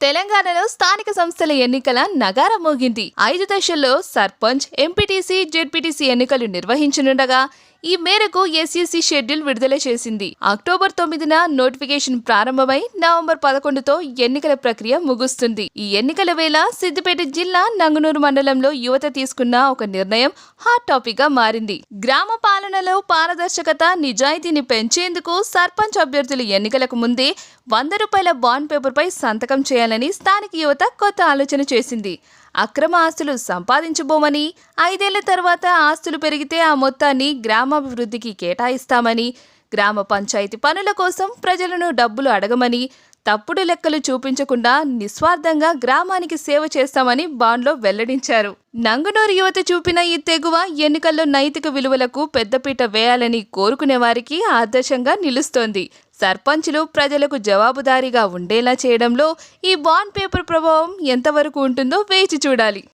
తెలంగాణలో స్థానిక సంస్థల ఎన్నికల నగారం మోగింది. ఐదు దశల్లో సర్పంచ్ ఎంపీటీసీ జెడ్పీటీసీ ఎన్నికలు నిర్వహించనుండగా ఈ మేరకు ఎస్ఈసీ షెడ్యూల్ విడుదల చేసింది. అక్టోబర్ తొమ్మిదిన నోటిఫికేషన్ ప్రారంభమై నవంబర్ పదకొండుతో ఎన్నికల ప్రక్రియ ముగుస్తుంది. ఈ ఎన్నికల వేళ సిద్దిపేట జిల్లా నంగునూరు మండలంలో యువత తీసుకున్న ఒక నిర్ణయం హాట్ టాపిక్గా మారింది. గ్రామ పాలనలో పారదర్శకత నిజాయితీని పెంచేందుకు సర్పంచ్ అభ్యర్థుల ఎన్నికలకు ముందే వంద రూపాయల బాండ్ పేపర్పై సంతకం చేయాలని స్థానిక యువత కొత్త ఆలోచన చేసింది. అక్రమ ఆస్తులు సంపాదించబోమని ఐదేళ్ళ తర్వాత ఆస్తులు పెరిగితే ఆ మొత్తాన్ని గ్రామాభివృద్ధికి కేటాయిస్తామని గ్రామ పంచాయతీ పనుల కోసం ప్రజలను డబ్బులు అడగమని తప్పుడు లెక్కలు చూపించకుండా నిస్వార్థంగా గ్రామానికి సేవ చేస్తామని బాండ్లో వెల్లడించారు. నంగునూరు యువత చూపిన ఈ తెగువ ఎన్నికల్లో నైతిక విలువలకు పెద్దపీట వేయాలని కోరుకునే వారికి ఆదర్శంగా నిలుస్తోంది. సర్పంచులు ప్రజలకు జవాబుదారీగా ఉండేలా చేయడంలో ఈ బాండ్ పేపర్ ప్రభావం ఎంతవరకు ఉంటుందో వేచి చూడాలి.